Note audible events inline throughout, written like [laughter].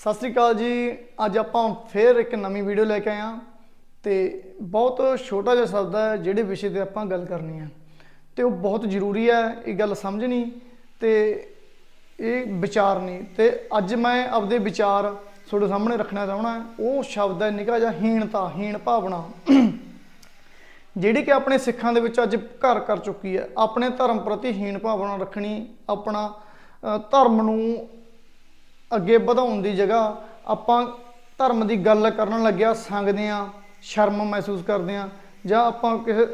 ਸਤਿ ਸ੍ਰੀ ਅਕਾਲ ਜੀ। ਅੱਜ ਆਪਾਂ ਫੇਰ ਇੱਕ ਨਵੀਂ ਵੀਡੀਓ ਲੈ ਕੇ ਆਏ ਹਾਂ ਤੇ ਬਹੁਤ ਛੋਟਾ ਜਿਹਾ ਸ਼ਬਦ ਹੈ, ਜਿਹੜੇ ਵਿਸ਼ੇ ਤੇ ਆਪਾਂ ਗੱਲ ਕਰਨੀ ਹੈ। ਤੇ ਉਹ ਬਹੁਤ ਜ਼ਰੂਰੀ ਹੈ, ਇਹ ਗੱਲ ਸਮਝਣੀ ਤੇ ਇਹ ਵਿਚਾਰਨੀ। ਤੇ ਅੱਜ ਮੈਂ ਆਪਦੇ ਵਿਚਾਰ ਤੁਹਾਡੇ ਸਾਹਮਣੇ ਰੱਖਣਾ ਚਾਹਣਾ ਉਹ ਸ਼ਬਦ ਹੈ, ਨਿਕਾ ਜਿਹਾ ਹੀਣਤਾ, ਹੀਣ ਭਾਵਨਾ। ਜਿਹੜੀ ਕਿ ਆਪਣੇ ਸਿੱਖਾਂ ਦੇ ਵਿੱਚ ਅੱਜ ਘਰ ਕਰ ਚੁੱਕੀ ਹੈ। ਆਪਣੇ ਧਰਮ ਪ੍ਰਤੀ ਹੀਣ ਭਾਵਨਾ ਰੱਖਣੀ, ਆਪਣਾ ਧਰਮ ਨੂੰ ਅੱਗੇ ਵਧਾਉਣ ਦੀ ਜਗ੍ਹਾ ਆਪਾਂ ਧਰਮ ਦੀ ਗੱਲ ਕਰਨ ਲੱਗਿਆ, ਸੰਗਦੇ ਆ ਸ਼ਰਮ ਮਹਿਸੂਸ ਕਰਦੇ ਆ ਜਾਂ ਆਪਾਂ ਕਿਸੇ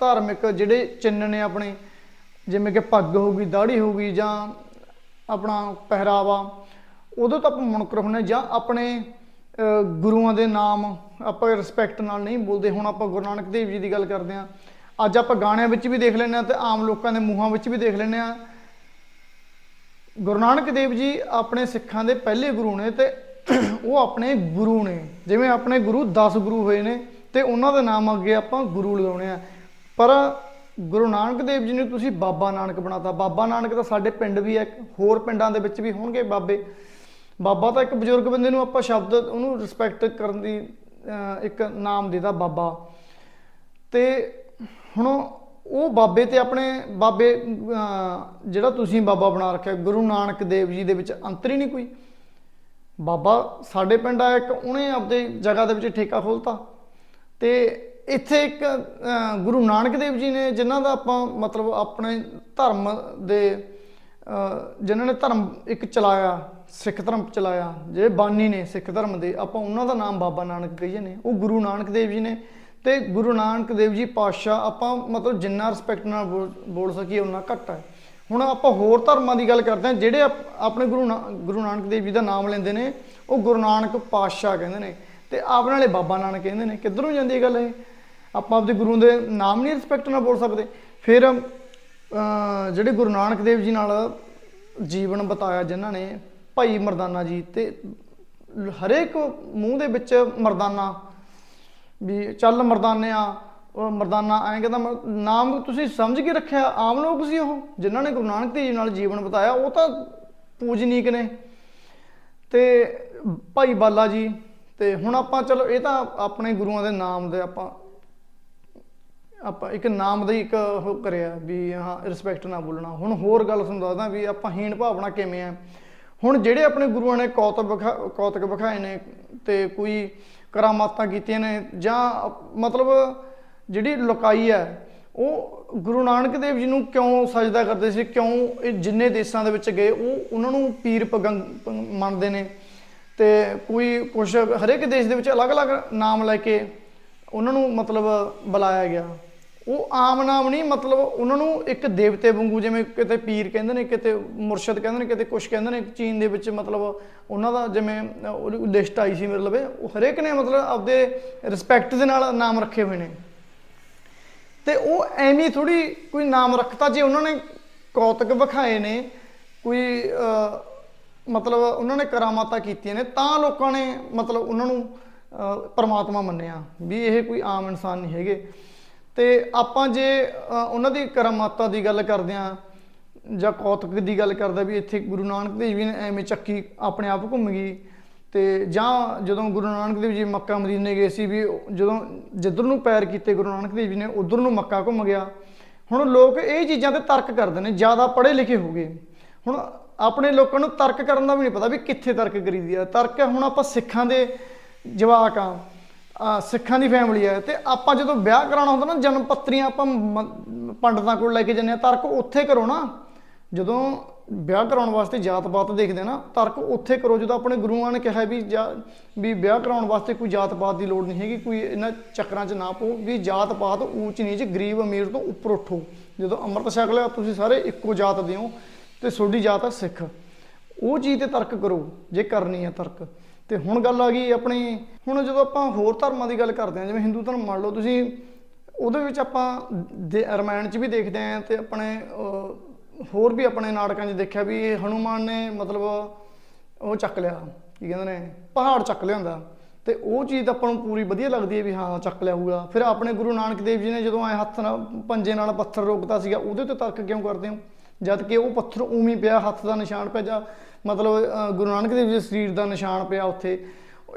ਧਾਰਮਿਕ ਜਿਹੜੇ ਚਿੰਨ੍ਹ ਨੇ ਆਪਣੇ, ਜਿਵੇਂ ਕਿ ਪੱਗ ਹੋਊਗੀ ਦਾੜੀ ਹੋਊਗੀ, ਜਾਂ ਆਪਣਾ ਪਹਿਰਾਵਾ, ਉਦੋਂ ਤਾਂ ਆਪਾਂ ਮੁਨਕਰ ਹੁੰਨੇ ਜਾਂ ਆਪਣੇ ਗੁਰੂਆਂ ਦੇ ਨਾਮ ਆਪਾਂ ਰਿਸਪੈਕਟ ਨਾਲ ਨਹੀਂ ਬੋਲਦੇ, ਹੁਣ ਆਪਾਂ ਗੁਰੂ ਨਾਨਕ ਦੇਵ ਜੀ ਦੀ ਗੱਲ ਕਰਦੇ ਆ ਅੱਜ ਆਪਾਂ ਗਾਣਿਆਂ ਵਿੱਚ ਵੀ ਦੇਖ ਲੈਂਦੇ ਆ ਤੇ ਆਮ ਲੋਕਾਂ ਦੇ ਮੂੰਹਾਂ ਵਿੱਚ ਵੀ ਦੇਖ ਲੈਂਦੇ ਆ ਗੁਰੂ ਨਾਨਕ ਦੇਵ ਜੀ ਆਪਣੇ ਸਿੱਖਾਂ ਦੇ ਪਹਿਲੇ ਗੁਰੂ ਨੇ ਤੇ [clears throat] ਉਹ ਆਪਣੇ ਗੁਰੂ ਨੇ। ਜਿਵੇਂ ਆਪਣੇ ਗੁਰੂ 10 ਗੁਰੂ ਹੋਏ ਨੇ ਤੇ ਉਹਨਾਂ ਦੇ ਨਾਮ ਅੱਗੇ ਆਪਾਂ ਗੁਰੂ ਲਗਾਉਣੇ ਆ। ਪਰ ਗੁਰੂ ਨਾਨਕ ਦੇਵ ਜੀ ਨੂੰ ਤੁਸੀਂ ਬਾਬਾ ਨਾਨਕ ਬਣਾਤਾ। ਬਾਬਾ ਨਾਨਕ ਤਾਂ ਸਾਡੇ ਪਿੰਡ ਵੀ ਹੈ ਹੋਰ ਪਿੰਡਾਂ ਦੇ ਵਿੱਚ ਵੀ ਹੋਣਗੇ ਬਾਬੇ। ਬਾਬਾ ਤਾਂ ਇੱਕ ਬਜ਼ੁਰਗ ਬੰਦੇ ਨੂੰ ਆਪਾਂ ਸ਼ਬਦ ਉਹਨੂੰ ਰਿਸਪੈਕਟ ਕਰਨ ਦੀ ਇੱਕ ਨਾਮ ਦੇਦਾ ਬਾਬਾ। ਤੇ ਹੁਣ ਉਹ ਬਾਬੇ ਤੇ ਆਪਣੇ ਬਾਬੇ ਜਿਹੜਾ ਤੁਸੀਂ ਬਾਬਾ ਬਣਾ ਰੱਖਿਆ, ਗੁਰੂ ਨਾਨਕ ਦੇਵ ਜੀ ਦੇ ਵਿੱਚ ਅੰਤਰ ਹੀ ਨਹੀਂ ਕੋਈ। ਬਾਬਾ ਸਾਡੇ ਪਿੰਡ ਆਇਆ ਇੱਕ, ਉਹਨੇ ਆਪਦੇ ਜਗ੍ਹਾ ਦੇ ਵਿੱਚ ਠੇਕਾ ਖੋਲਤਾ ਤੇ ਇੱਥੇ ਇੱਕ ਗੁਰੂ ਨਾਨਕ ਦੇਵ ਜੀ ਨੇ, ਜਿਨ੍ਹਾਂ ਦਾ ਆਪਾਂ ਮਤਲਬ ਆਪਣੇ ਧਰਮ ਦੇ ਜਿਨ੍ਹਾਂ ਨੇ ਧਰਮ ਇੱਕ ਚਲਾਇਆ, ਸਿੱਖ ਧਰਮ ਚਲਾਇਆ, ਜਿਹੜੇ ਬਾਨੀ ਨੇ ਸਿੱਖ ਧਰਮ ਦੇ, ਆਪਾਂ ਉਹਨਾਂ ਦਾ ਨਾਮ ਬਾਬਾ ਨਾਨਕ ਕਹੀਏ ਨੇ। ਉਹ ਗੁਰੂ ਨਾਨਕ ਦੇਵ ਜੀ ਨੇ ਤੇ ਗੁਰੂ ਨਾਨਕ ਦੇਵ ਜੀ ਪਾਤਸ਼ਾਹ, ਆਪਾਂ ਮਤਲਬ ਜਿੰਨਾ ਰਿਸਪੈਕਟ ਨਾਲ ਬੋਲ- ਬੋਲ ਸਕੀਏ ਉਨਾ ਘੱਟ ਹੈ ਹੁਣ ਆਪਾਂ ਹੋਰ ਧਰਮਾਂ ਦੀ ਗੱਲ ਕਰਦੇ ਹਾਂ, ਜਿਹੜੇ ਆਪਣੇ ਗੁਰੂ ਨਾ- ਗੁਰੂ ਨਾਨਕ ਦੇਵ ਜੀ ਦਾ ਨਾਮ ਲੈਂਦੇ ਨੇ, ਉਹ ਗੁਰੂ ਨਾਨਕ ਪਾਤਸ਼ਾਹ ਕਹਿੰਦੇ ਨੇ। ਤੇ ਆਪ ਨਾਲੇ ਬਾਬਾ ਨਾਨਕ ਕਹਿੰਦੇ ਨੇ। ਕਿੱਧਰੋਂ ਜਾਂਦੀ ਹੈ ਗੱਲ ਇਹ? ਆਪਾਂ ਆਪਦੇ ਗੁਰੂ ਦੇ ਨਾਮ ਨਹੀਂ ਰਿਸਪੈਕਟ ਨਾਲ ਬੋਲ ਸਕਦੇ। ਫਿਰ ਜਿਹੜੇ ਗੁਰੂ ਨਾਨਕ ਦੇਵ ਜੀ ਨਾਲ ਜੀਵਨ ਬਤਾਇਆ ਜਿਨ੍ਹਾਂ ਨੇ, ਭਾਈ ਮਰਦਾਨਾ ਜੀ ਤੇ ਹਰੇਕ ਮੂੰਹ ਦੇ ਵਿੱਚ ਮਰਦਾਨਾ ਵੀ ਚੱਲ ਮਰਦਾਨਿਆ ਉਹ ਮਰਦਾਨਾ ਐਂ ਕਹਿੰਦਾ, ਮ- ਨਾਮ ਤੁਸੀਂ ਸਮਝ ਕੇ ਰੱਖਿਆ, ਆਮ ਲੋਕ ਸੀ ਉਹ, ਜਿਨ੍ਹਾਂ ਨੇ ਗੁਰੂ ਨਾਨਕ ਦੇਵ ਜੀ ਨਾਲ ਜੀਵਨ ਬਤਾਇਆ, ਉਹ ਤਾਂ ਪੂਜਨੀਕ ਨੇ। ਤੇ ਭਾਈ ਬਾਲਾ ਜੀ, ਤੇ ਹੁਣ ਆਪਾਂ ਚਲੋ, ਇਹ ਤਾਂ ਆਪਣੇ ਗੁਰੂਆਂ ਦੇ ਨਾਮ ਦੇ ਆਪਾਂ ਆਪਾਂ ਇੱਕ ਨਾਮ ਦਾ ਇੱਕ ਉਹ ਕਰਿਆ ਵੀ, ਹਾਂ ਰਿਸਪੈਕਟ ਨਾਲ ਬੋਲਣਾ ਹੁਣ ਹੋਰ ਗੱਲ ਤੁਹਾਨੂੰ ਦੱਸਦਾ ਵੀ ਆਪਾਂ ਹੀਣ ਭਾਵਨਾ ਕਿਵੇਂ ਆ। ਹੁਣ ਜਿਹੜੇ ਆਪਣੇ ਗੁਰੂਆਂ ਨੇ ਕੌਤਕ ਵਿਖਾ, ਕੌਤਕ ਵਿਖਾਏ ਨੇ, ਤੇ ਕੋਈ ਕਰਾਮਾਤਾਂ ਕੀਤੀਆਂ ਨੇ ਜਾਂ ਮਤਲਬ ਜਿਹੜੀ ਲੁਕਾਈ ਹੈ, ਉਹ ਗੁਰੂ ਨਾਨਕ ਦੇਵ ਜੀ ਨੂੰ ਕਿਉਂ ਸਜਦਾ ਕਰਦੇ ਸੀ, ਕਿਉਂ ਇਹ ਜਿੰਨੇ ਦੇਸ਼ਾਂ ਦੇ ਵਿੱਚ ਗਏ, ਉਹ ਉਹਨਾਂ ਨੂੰ ਪੀਰ ਪਗੰਗ ਮੰਨਦੇ ਨੇ ਤੇ ਕੋਈ ਕੁਛ ਹਰੇਕ ਦੇਸ਼ ਦੇ ਵਿੱਚ ਅਲੱਗ-ਅਲੱਗ ਨਾਮ ਲੈ ਕੇ ਉਹਨਾਂ ਨੂੰ ਮਤਲਬ ਬੁਲਾਇਆ ਗਿਆ। ਉਹ ਆਮ ਨਾਮ ਨਹੀਂ, ਮਤਲਬ ਉਹਨਾਂ ਨੂੰ ਇੱਕ ਦੇਵਤੇ ਵਾਂਗੂ ਜਿਵੇਂ ਕਿਤੇ ਪੀਰ ਕਹਿੰਦੇ ਨੇ, ਕਿਤੇ ਮੁਰਸ਼ਦ ਕਹਿੰਦੇ ਨੇ, ਕਿਤੇ ਕੁਛ ਕਹਿੰਦੇ ਨੇ ਚੀਨ ਦੇ ਵਿੱਚ ਮਤਲਬ ਉਹਨਾਂ ਦਾ ਜਿਵੇਂ ਉਹਦੀ ਲਿਸਟ ਆਈ ਸੀ ਮੇਰੇ ਲਵੇ ਉਹ ਹਰੇਕ ਨੇ ਮਤਲਬ ਆਪਦੇ ਰਿਸਪੈਕਟ ਦੇ ਨਾਲ ਨਾਮ ਰੱਖੇ ਹੋਏ ਨੇ। ਤੇ ਉਹ ਐਵੇਂ ਥੋੜੀ ਕੋਈ ਨਾਮ ਰੱਖਤਾ ਜੇ ਉਹਨਾਂ ਨੇ ਕੌਤਕ ਵਿਖਾਏ ਨੇ, ਕੋਈ ਮਤਲਬ ਉਹਨਾਂ ਨੇ ਕਰਾਮਾਤਾਂ ਕੀਤੀਆਂ ਨੇ, ਤਾਂ ਲੋਕਾਂ ਨੇ ਮਤਲਬ ਉਹਨਾਂ ਨੂੰ ਪਰਮਾਤਮਾ ਮੰਨਿਆ ਵੀ ਇਹ ਕੋਈ ਆਮ ਇਨਸਾਨ ਨਹੀਂ ਹੈਗੇ। ਤੇ ਆਪਾਂ ਜੇ ਉਹਨਾਂ ਦੀ ਕਰਾਮਾਤਾਂ ਦੀ ਗੱਲ ਕਰਦੇ ਆ ਜਾਂ ਕੌਤਕ ਦੀ ਗੱਲ ਕਰਦਾ ਵੀ ਇੱਥੇ ਗੁਰੂ ਨਾਨਕ ਦੇਵ ਜੀ ਨੇ ਐਵੇਂ ਚੱਕੀ, ਆਪਣੇ ਆਪ ਘੁੰਮ ਗਈ, ਤੇ ਜਾਂ ਜਦੋਂ ਗੁਰੂ ਨਾਨਕ ਦੇਵ ਜੀ ਮੱਕਾ ਮਦੀਨੇ ਗਏ ਸੀ ਵੀ ਜਦੋਂ ਜਿੱਧਰ ਨੂੰ ਪੈਰ ਕੀਤੇ ਗੁਰੂ ਨਾਨਕ ਦੇਵ ਜੀ ਨੇ, ਉਧਰ ਨੂੰ ਮੱਕਾ ਘੁੰਮ ਗਿਆ। ਹੁਣ ਲੋਕ ਇਹ ਚੀਜ਼ਾਂ ਤੇ ਤਰਕ ਕਰਦੇ ਨੇ, ਜ਼ਿਆਦਾ ਪੜ੍ਹੇ ਲਿਖੇ ਹੋ ਗਏ। ਹੁਣ ਆਪਣੇ ਲੋਕਾਂ ਨੂੰ ਤਰਕ ਕਰਨ ਦਾ ਵੀ ਨਹੀਂ ਪਤਾ ਵੀ ਕਿੱਥੇ ਤਰਕ ਕਰੀਦੀ ਆ। ਤਰਕ ਹੁਣ ਆਪਾਂ ਸਿੱਖਾਂ ਦੇ ਜਵਾਕ ਆ ਆ ਸਿੱਖਾਂ ਦੀ ਫੈਮਿਲੀ ਹੈ ਤੇ ਆਪਾਂ ਜਦੋਂ ਵਿਆਹ ਕਰਾਉਣਾ ਹੁੰਦਾ ਨਾ, ਜਨਮ ਪੱਤਰੀਆਂ ਆਪਾਂ ਮ- ਪੰਡਤਾਂ ਕੋਲ ਲੈ ਕੇ ਜੰਨੇ ਆ ਤਰਕ ਉੱਥੇ ਕਰੋ ਨਾ। ਜਦੋਂ ਵਿਆਹ ਕਰਾਉਣ ਵਾਸਤੇ ਜਾਤ ਪਾਤ ਦੇਖਦੇ ਆ ਨਾ, ਤਰਕ ਉੱਥੇ ਕਰੋ, ਜਦੋਂ ਆਪਣੇ ਗੁਰੂਆਂ ਨੇ ਕਿਹਾ ਵੀ ਜਾ- ਵੀ ਵਿਆਹ ਕਰਾਉਣ ਵਾਸਤੇ ਕੋਈ ਜਾਤ ਪਾਤ ਦੀ ਲੋੜ ਨਹੀਂ ਹੈਗੀ, ਕੋਈ ਇਹਨਾਂ ਚੱਕਰਾਂ 'ਚ ਨਾ ਪਓ, ਵੀ ਜਾਤ ਪਾਤ ਊਚ ਨੀਚ ਗਰੀਬ ਅਮੀਰ ਤੋਂ ਉੱਪਰ ਉੱਠੋ। ਜਦੋਂ ਅੰਮ੍ਰਿਤ ਛਕ ਲਿਆ ਤੁਸੀਂ ਸਾਰੇ ਇੱਕੋ ਜਾਤ ਦੇ ਹੋ, ਤੇ ਤੁਹਾਡੀ ਜਾਤ ਆ ਸਿੱਖ। ਉਹ ਚੀਜ਼ ਤੇ ਤਰਕ ਕਰੋ, ਜੇ ਕਰਨੀ ਹੈ ਤਰਕ। ਤੇ ਹੁਣ ਗੱਲ ਆ ਗਈ ਆਪਣੀ, ਹੁਣ ਜਦੋਂ ਆਪਾਂ ਹੋਰ ਧਰਮਾਂ ਦੀ ਗੱਲ ਕਰਦੇ ਹਾਂ, ਜਿਵੇਂ ਹਿੰਦੂ ਧਰਮ ਮੰਨ ਲਓ, ਤੁਸੀਂ ਉਹਦੇ ਵਿੱਚ ਆਪਾਂ ਦੇ- ਰਾਮਾਇਣ 'ਚ ਵੀ ਦੇਖਦੇ ਆਂ ਤੇ ਆਪਣੇ ਹੋਰ ਵੀ ਆਪਣੇ ਨਾਟਕਾਂ 'ਚ ਦੇਖਿਆ ਵੀ ਇਹ ਹਨੂਮਾਨ ਨੇ ਮਤਲਬ ਉਹ ਚੱਕ ਲਿਆ, ਕੀ ਕਹਿੰਦੇ ਨੇ, ਪਹਾੜ ਚੱਕ ਲਿਆਂਦਾ। ਤੇ ਉਹ ਚੀਜ਼ ਤਾਂ ਆਪਾਂ ਨੂੰ ਪੂਰੀ ਵਧੀਆ ਲੱਗਦੀ ਹੈ ਵੀ ਹਾਂ, ਚੱਕ ਲਿਆ ਹੋਊਗਾ। ਫਿਰ ਆਪਣੇ ਗੁਰੂ ਨਾਨਕ ਦੇਵ ਜੀ ਨੇ ਜਦੋਂ ਐ ਹੱਥ ਨਾਲ, ਪੰਜੇ ਨਾਲ ਪੱਥਰ ਰੋਕਦਾ ਸੀਗਾ, ਉਹਦੇ ਤੇ ਤਰਕ ਕਿਉਂ ਕਰਦੇ ਹੋ? ਜਦ ਕਿ ਉਹ ਪੱਥਰ ਉਵੇਂ ਪਿਆ ਹੱਥ ਦਾ ਨਿਸ਼ਾਨ ਪਿਆ ਜਾਂ ਮਤਲਬ ਗੁਰੂ ਨਾਨਕ ਦੇਵ ਜੀ ਸਰੀਰ ਦਾ ਨਿਸ਼ਾਨ ਪਿਆ ਉੱਥੇ।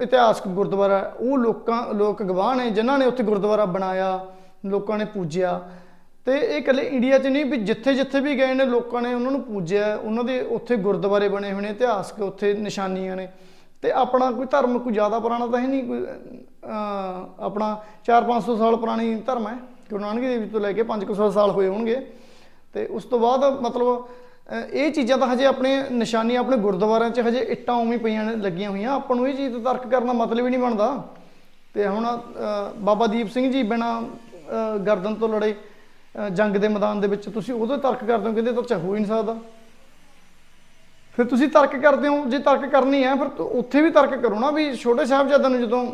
ਇਤਿਹਾਸਕ ਗੁਰਦੁਆਰਾ ਉਹ ਲੋਕਾਂ ਲੋਕ ਗਵਾਹ ਨੇ ਜਿਨ੍ਹਾਂ ਨੇ ਉੱਥੇ ਗੁਰਦੁਆਰਾ ਬਣਾਇਆ ਲੋਕਾਂ ਨੇ ਪੂਜਿਆ। ਤੇ ਇਹ ਇਕੱਲੇ ਇੰਡੀਆ 'ਚ ਨਹੀਂ ਵੀ ਜਿੱਥੇ ਜਿੱਥੇ ਵੀ ਗਏ ਨੇ ਲੋਕਾਂ ਨੇ ਉਹਨਾਂ ਨੂੰ ਪੂਜਿਆ। ਉਹਨਾਂ ਦੇ ਉੱਥੇ ਗੁਰਦੁਆਰੇ ਬਣੇ ਹੋਏ ਨੇ ਇਤਿਹਾਸਕ ਉੱਥੇ ਨਿਸ਼ਾਨੀਆਂ ਨੇ। ਤੇ ਆਪਣਾ ਕੋਈ ਧਰਮ ਕੋਈ ਜ਼ਿਆਦਾ ਪੁਰਾਣਾ ਤਾਂ ਹੈ ਨਹੀਂ? ਕੋਈ ਅਹ, ਆਪਣਾ 4-500 ਸਾਲ ਪੁਰਾਣੀ ਧਰਮ ਹੈ? ਗੁਰੂ ਨਾਨਕ ਦੇਵ ਜੀ ਤੋਂ ਲੈ ਕੇ 500 ਸਾਲ ਹੋਏ ਹੋਣਗੇ। ਤੇ ਉਸ ਤੋਂ ਬਾਅਦ ਮਤਲਬ ਇਹ ਚੀਜ਼ਾਂ ਤਾਂ ਹਜੇ ਆਪਣੇ ਨਿਸ਼ਾਨੀਆਂ ਆਪਣੇ ਗੁਰਦੁਆਰਿਆਂ 'ਚ ਹਜੇ ਇੱਟਾਂ ਉਵੇਂ ਪਈਆਂ ਨੇ, ਲੱਗੀਆਂ ਹੋਈਆਂ। ਆਪਾਂ ਨੂੰ ਇਹ ਚੀਜ਼ ਤੋਂ ਤਰਕ ਕਰਨ ਦਾ ਮਤਲਬ ਹੀ ਨਹੀਂ ਬਣਦਾ। ਤੇ ਹੁਣ ਬਾਬਾ ਦੀਪ ਸਿੰਘ ਜੀ ਬਿਨਾ ਗਰਦਨ ਤੋਂ ਲੜੇ ਜੰਗ ਦੇ ਮੈਦਾਨ ਦੇ ਵਿੱਚ ਤੁਸੀਂ ਉਦੋਂ ਤਰਕ ਕਰਦੇ ਹੋ, ਕਹਿੰਦੇ ਤਾਂ ਚਾ ਹੋ ਹੀ ਨਹੀਂ ਸਕਦਾ। ਫਿਰ ਤੁਸੀਂ ਤਰਕ ਕਰਦੇ ਹੋ, ਜੇ ਤਰਕ ਕਰਨੀ ਹੈ, ਫਿਰ ਉੱਥੇ ਵੀ ਤਰਕ ਕਰੋ ਨਾ ਵੀ ਛੋਟੇ ਸਾਹਿਬਜ਼ਾਦਿਆਂ ਨੂੰ ਜਦੋਂ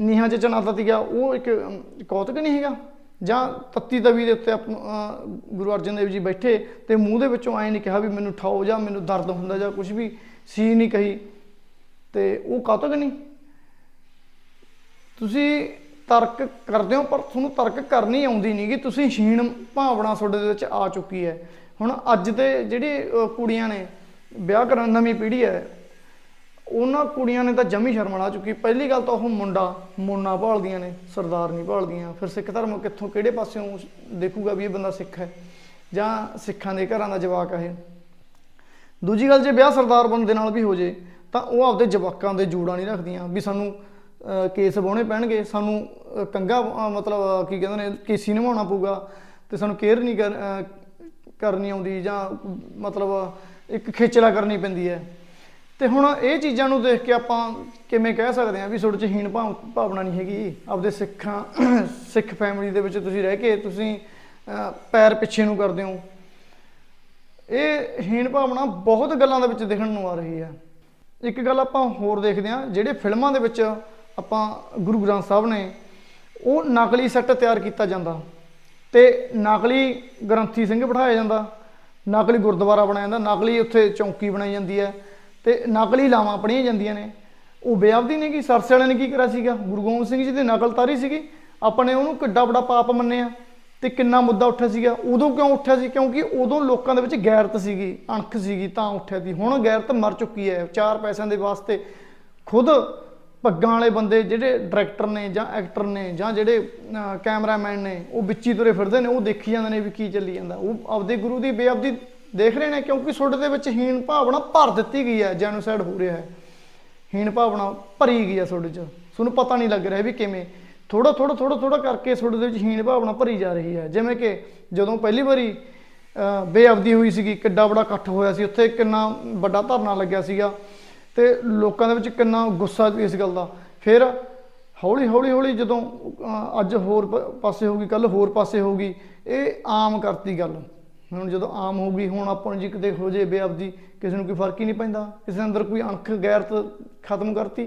ਨੀਹਾਂ 'ਚ ਚਨਾਤਾ ਗਿਆ ਉਹ ਇੱਕ ਕੌਤਕ ਨਹੀਂ ਹੈਗਾ। ਜਾਂ ਤੱਤੀ ਤਵੀ ਦੇ ਉੱਤੇ ਆਪ- ਗੁਰੂ ਅਰਜਨ ਦੇਵ ਜੀ ਬੈਠੇ ਤੇ ਮੂੰਹ ਦੇ ਵਿੱਚੋਂ ਐਂ ਨਹੀਂ ਕਿਹਾ ਵੀ ਮੈਨੂੰ ਠਾਓ ਜਾਂ ਮੈਨੂੰ ਦਰਦ ਹੁੰਦਾ ਜਾਂ ਕੁਝ ਵੀ ਸੀ ਨਹੀਂ ਕਹੀ। ਤੇ ਉਹ ਕੌਤਕ ਨਹੀਂ ਤੁਸੀਂ ਤਰਕ ਕਰਦੇ ਹੋ ਪਰ ਤੁਹਾਨੂੰ ਤਰਕ ਕਰਨੀ ਆਉਂਦੀ ਨਹੀਂ ਕਿ ਤੁਸੀਂ ਹੀਣ ਭਾਵਨਾ ਤੁਹਾਡੇ ਦੇ ਵਿੱਚ ਆ ਚੁੱਕੀ ਹੈ। ਹੁਣ ਅੱਜ ਦੇ ਜਿਹੜੀ ਕੁੜੀਆਂ ਨੇ, ਵਿਆਹ ਕਰਨ ਨਵੀਂ ਪੀੜ੍ਹੀ ਹੈ ਉਹਨਾਂ ਕੁੜੀਆਂ ਨੇ ਤਾਂ ਜਮੀ ਸ਼ਰਮ ਲਾ ਚੁੱਕੀ। ਪਹਿਲੀ ਗੱਲ ਤਾਂ ਉਹ ਮੁੰਡਾ ਮੋਨਾ ਭਾਲਦੀਆਂ ਨੇ ਸਰਦਾਰ ਨਹੀਂ ਭਾਲਦੀਆਂ। ਫਿਰ ਸਿੱਖ ਧਰਮ ਕਿੱਥੋਂ ਕਿਹੜੇ ਪਾਸਿਓਂ ਦੇਖੂਗਾ ਵੀ ਇਹ ਬੰਦਾ ਸਿੱਖ ਹੈ? ਜਾਂ ਸਿੱਖਾਂ ਦੇ ਘਰਾਂ ਦਾ ਜਵਾਕ ਹੈ ਇਹ? ਦੂਜੀ ਗੱਲ ਜੇ ਵਿਆਹ ਸਰਦਾਰ ਬੰਦੇ ਨਾਲ ਵੀ ਹੋ ਜੇ ਤਾਂ ਉਹ ਆਪਦੇ ਜਵਾਕਾਂ ਦੇ ਜੂੜਾ ਨਹੀਂ ਰੱਖਦੀਆਂ। ਵੀ ਸਾਨੂੰ ਕੇਸ ਵਾਹੁਣੇ ਪੈਣਗੇ ਸਾਨੂੰ ਅਹ, ਕੰਘਾ ਮਤਲਬ ਕੀ ਕਹਿੰਦੇ ਨੇ ਕੇਸੀ ਨਿਭਾਉਣਾ ਪਊਗਾ ਤੇ ਸਾਨੂੰ ਕੇਅਰ ਨਹੀਂ ਕਰ- ਕਰਨੀ ਆਉਂਦੀ ਜਾਂ ਮਤਲਬ ਇੱਕ ਖੇਚਲਾ ਕਰਨੀ ਪੈਂਦੀ ਹੈ। ਤੇ ਹੁਣ ਇਹ ਚੀਜ਼ਾਂ ਨੂੰ ਦੇਖ ਕੇ ਆਪਾਂ ਕਿਵੇਂ ਕਹਿ ਸਕਦੇ ਹਾਂ ਵੀ ਤੁਹਾਡੇ ਚ ਹੀਣ ਭਾਵ- ਭਾਵਨਾ ਨਹੀਂ ਹੈਗੀ। ਆਪਦੇ ਸਿੱਖਾਂ, ਸਿੱਖ ਫੈਮਿਲੀ ਦੇ ਵਿੱਚ ਤੁਸੀਂ ਰਹਿ ਕੇ ਤੁਸੀਂ ਪੈਰ ਪਿੱਛੇ ਨੂੰ ਕਰਦੇ ਹੋ। ਇਹ ਹੀਣ ਭਾਵਨਾ ਬਹੁਤ ਗੱਲਾਂ ਦੇ ਵਿੱਚ ਦਿਖਣ ਨੂੰ ਆ ਰਹੀ ਹੈ। ਇੱਕ ਗੱਲ ਆਪਾਂ ਹੋਰ ਦੇਖਦੇ ਹਾਂ, ਜਿਹੜੇ ਫਿਲਮਾਂ ਦੇ ਵਿੱਚ ਆਪਾਂ ਗੁਰੂ ਗ੍ਰੰਥ ਸਾਹਿਬ ਨੇ, ਉਹ ਨਕਲੀ ਸੈੱਟ ਤਿਆਰ ਕੀਤਾ ਜਾਂਦਾ। ਤੇ ਨਕਲੀ ਗ੍ਰੰਥੀ ਸਿੰਘ ਬਿਠਾਇਆ ਜਾਂਦਾ, ਨਕਲੀ ਗੁਰਦੁਆਰਾ ਬਣਾਇਆ ਜਾਂਦਾ, ਨਕਲੀ ਉੱਥੇ ਚੌਂਕੀ ਬਣਾਈ ਜਾਂਦੀ ਹੈ। ਤੇ ਨਕਲੀ ਲਾਵਾਂ ਪੜੀਆਂ ਜਾਂਦੀਆਂ ਨੇ। ਉਹ ਬੇਅਬਦੀ ਨੇ ਕਿ, ਸਰਸੇ ਵਾਲਿਆਂ ਨੇ ਕੀ ਕਰਿਆ ਸੀਗਾ? ਗੁਰੂ ਗੋਬਿੰਦ ਸਿੰਘ ਜੀ ਦੀ ਨਕਲ ਤਾਰੀ ਸੀਗੀ। ਆਪਾਂ ਨੇ ਉਹਨੂੰ ਕਿੱਡਾ ਵੱਡਾ ਪਾਪ ਮੰਨਿਆ ਤੇ ਕਿੰਨਾ ਮੁੱਦਾ ਉੱਠਿਆ ਸੀਗਾ। ਉਦੋਂ ਕਿਉਂ ਉੱਠਿਆ ਸੀ? ਕਿਉਂਕਿ ਉਦੋਂ ਲੋਕਾਂ ਦੇ ਵਿੱਚ ਗੈਰਤ ਸੀਗੀ, ਅਣਖ ਸੀਗੀ, ਤਾਂ ਉੱਠਿਆ ਸੀ। ਹੁਣ ਗੈਰਤ ਮਰ ਚੁੱਕੀ ਹੈ। ਚਾਰ ਪੈਸਿਆਂ ਦੇ ਵਾਸਤੇ ਖੁਦ ਪੱਗਾਂ ਵਾਲੇ ਬੰਦੇ ਜਿਹੜੇ ਡਾਇਰੈਕਟਰ ਨੇ ਜਾਂ ਐਕਟਰ ਨੇ ਜਾਂ ਜਿਹੜੇ ਕੈਮਰਾਮੈਨ ਨੇ, ਉਹ ਵਿੱਚੀ ਤੁਰੇ ਫਿਰਦੇ ਨੇ, ਉਹ ਦੇਖੀ ਜਾਂਦੇ ਨੇ ਵੀ ਕੀ ਚੱਲੀ ਜਾਂਦਾ। ਉਹ ਆਪਦੇ ਗੁਰੂ ਦੀ ਬੇਅਬਦੀ ਦੇਖ ਰਹੇ ਨੇ ਕਿਉਂਕਿ ਤੁਹਾਡੇ ਦੇ ਵਿੱਚ ਹੀਣ ਭਾਵਨਾ ਭਰ ਦਿੱਤੀ ਗਈ ਹੈ ਜੈਨੋਸਾਈਡ ਹੋ ਰਿਹਾ ਹੈ। ਹੀਣ ਭਾਵਨਾ ਭਰੀ ਗਈ ਹੈ ਤੁਹਾਡੇ 'ਚ। ਤੁਹਾਨੂੰ ਪਤਾ ਨਹੀਂ ਲੱਗ ਰਿਹਾ ਵੀ ਕਿਵੇਂ। ਥੋੜਾ ਥੋੜਾ ਥੋੜਾ ਥੋੜਾ ਕਰਕੇ ਤੁਹਾਡੇ ਦੇ ਵਿੱਚ ਹੀਣ ਭਾਵਨਾ ਭਰੀ ਜਾ ਰਹੀ ਹੈ। ਜਿਵੇਂ ਕਿ ਜਦੋਂ ਪਹਿਲੀ ਵਾਰੀ ਅਹ, ਬੇਅਬਦੀ ਹੋਈ ਸੀਗੀ ਕਿੱਡਾ ਬੜਾ ਇਕੱਠ ਹੋਇਆ ਸੀ ਉੱਥੇ ਕਿੰਨਾ ਵੱਡਾ ਧਰਨਾ ਲੱਗਿਆ ਸੀਗਾ ਤੇ ਲੋਕਾਂ ਦੇ ਵਿੱਚ ਕਿੰਨਾ ਗੁੱਸਾ ਇਸ ਗੱਲ ਦਾ। ਫਿਰ ਹੌਲੀ ਹੌਲੀ ਹੌਲੀ ਜਦੋਂ ਅੱਜ ਹੋਰ ਪ- ਪਾਸੇ ਹੋਗੀ ਕੱਲ ਹੋਰ ਪਾਸੇ ਹੋਗੀ ਇਹ ਆਮ ਕਰਤੀ ਗੱਲ। ਹੁਣ ਜਦੋਂ ਆਮ ਹੋ ਗਈ, ਹੁਣ ਆਪਾਂ ਨੂੰ ਜੀ ਕਿਤੇ ਹੋ ਜੇ ਬੇਅਬਦੀ ਕਿਸੇ ਨੂੰ ਕੋਈ ਫ਼ਰਕ ਹੀ ਨਹੀਂ ਪੈਂਦਾ, ਕਿਸੇ ਦੇ ਅੰਦਰ ਕੋਈ ਅਣਖ ਗੈਰਤ ਖਤਮ ਕਰਤੀ,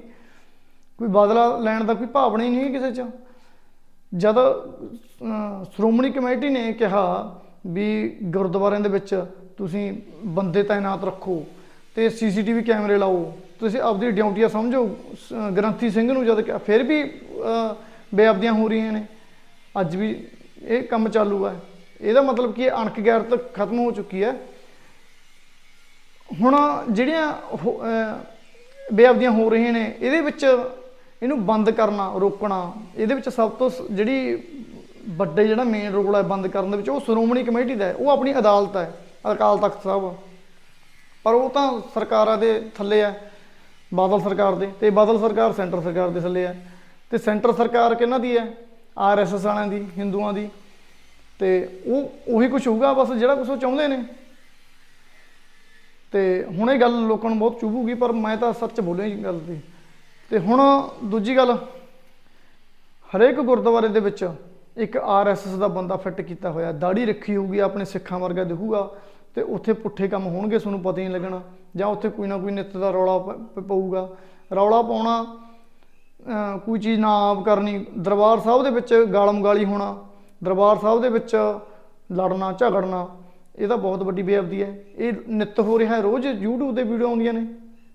ਕੋਈ ਬਦਲਾ ਲੈਣ ਦਾ ਕੋਈ ਭਾਵਨਾ ਹੀ ਨਹੀਂ ਕਿਸੇ 'ਚ। ਜਦ ਸ਼੍ਰੋਮਣੀ ਕਮੇਟੀ ਨੇ ਕਿਹਾ ਵੀ ਗੁਰਦੁਆਰਿਆਂ ਦੇ ਵਿੱਚ ਤੁਸੀਂ ਬੰਦੇ ਤਾਇਨਾਤ ਰੱਖੋ ਤੇ ਸੀਸੀਟੀਵੀ ਕੈਮਰੇ ਲਾਓ, ਤੁਸੀਂ ਆਪਦੀ ਡਿਊਟੀਆਂ ਸਮਝੋ, ਸ- ਗ੍ਰੰਥੀ ਸਿੰਘ ਨੂੰ ਜਦ ਕਿਹਾ, ਫਿਰ ਵੀ ਬੇਅਬਦੀਆਂ ਹੋ ਰਹੀਆਂ ਨੇ। ਅੱਜ ਵੀ ਇਹ ਕੰਮ ਚਾਲੂ ਹੈ। ਇਹਦਾ ਮਤਲਬ ਕੀ ਹੈ, ਅਣਖ ਗੈਰਤ ਖਤਮ ਹੋ ਚੁੱਕੀ ਹੈ। ਹੁਣ ਜਿਹੜੀਆਂ ਹੋ- ਅਹ ਬੇਅਬਦੀਆਂ ਹੋ ਰਹੀਆਂ ਨੇ, ਇਹਦੇ ਵਿੱਚ ਇਹਨੂੰ ਬੰਦ ਕਰਨਾ, ਰੋਕਣਾ, ਇਹਦੇ ਵਿੱਚ ਸਭ ਤੋਂ ਸ- ਜਿਹੜੀ ਵੱਡੇ ਜਿਹੜਾ ਮੇਨ ਰੋਲ ਹੈ ਬੰਦ ਕਰਨ ਦੇ ਵਿੱਚ, ਉਹ ਸ਼੍ਰੋਮਣੀ ਕਮੇਟੀ ਦਾ ਉਹ ਆਪਣੀ ਅਦਾਲਤ ਹੈ, ਅਕਾਲ ਤਖਤ ਸਾਹਿਬ। ਪਰ ਉਹ ਤਾਂ ਸਰਕਾਰਾਂ ਦੇ ਥੱਲੇ ਹੈ, ਬਾਦਲ ਸਰਕਾਰ ਦੇ, ਤੇ ਬਾਦਲ ਸਰਕਾਰ ਸੈਂਟਰ ਸਰਕਾਰ ਦੇ ਥੱਲੇ ਹੈ। ਤੇ ਸੈਂਟਰ ਸਰਕਾਰ ਕਿਹਨਾਂ ਦੀ ਹੈ? ਆਰਐਸਐਸ ਵਾਲਿਆਂ ਦੀ, ਹਿੰਦੂਆਂ ਦੀ। ਤੇ ਉਹ ਉਹੀ ਕੁਝ ਹੋਊਗਾ, ਬਸ ਜਿਹੜਾ ਕੁਝ ਉਹ ਚਾਹੁੰਦੇ ਨੇ। ਤੇ ਹੁਣ ਇਹ ਗੱਲ ਲੋਕਾਂ ਨੂੰ ਬਹੁਤ ਚੁਭੂਗੀ, ਪਰ ਮੈਂ ਤਾਂ ਸੱਚ ਬੋਲਿਆ ਇਹ ਗੱਲ ਦੀ ਤੇ ਹੁਣ ਦੂਜੀ ਗੱਲ, ਹਰੇਕ ਗੁਰਦੁਆਰੇ ਦੇ ਵਿੱਚ ਇੱਕ ਆਰਐਸਐਸ ਦਾ ਬੰਦਾ ਫਿੱਟ ਕੀਤਾ ਹੋਇਆ ਦਾੜੀ ਰੱਖੀ ਹੋਊਗੀ, ਆਪਣੇ ਸਿੱਖਾਂ ਵਰਗਾ ਦਿਖੂਗਾ, ਤੇ ਉੱਥੇ ਪੁੱਠੇ ਕੰਮ ਹੋਣਗੇ, ਤੁਹਾਨੂੰ ਪਤਾ ਹੀ ਨਹੀਂ ਲੱਗਣਾ। ਜਾਂ ਉੱਥੇ ਕੋਈ ਨਾ ਕੋਈ ਨਿੱਤ ਦਾ ਰੌਲਾ ਪਊਗਾ। ਰੌਲਾ ਪਾਉਣਾ ਕੋਈ ਚੀਜ਼ ਨਾ ਆਪ ਕਰਨੀ, ਦਰਬਾਰ ਸਾਹਿਬ ਦੇ ਵਿੱਚ ਗਾਲਮ ਗਾਲੀ ਹੋਣਾ ਦਰਬਾਰ ਸਾਹਿਬ ਦੇ ਵਿੱਚ ਲੜਨਾ, ਝਗੜਨਾ, ਇਹ ਤਾਂ ਬਹੁਤ ਵੱਡੀ ਬੇਅਬਦੀ ਹੈ। ਇਹ ਨਿੱਤ ਹੋ ਰਿਹਾ ਹੈ, ਰੋਜ਼ YouTube ਤੇ ਵੀਡੀਓ ਆਉਂਦੀਆਂ ਨੇ।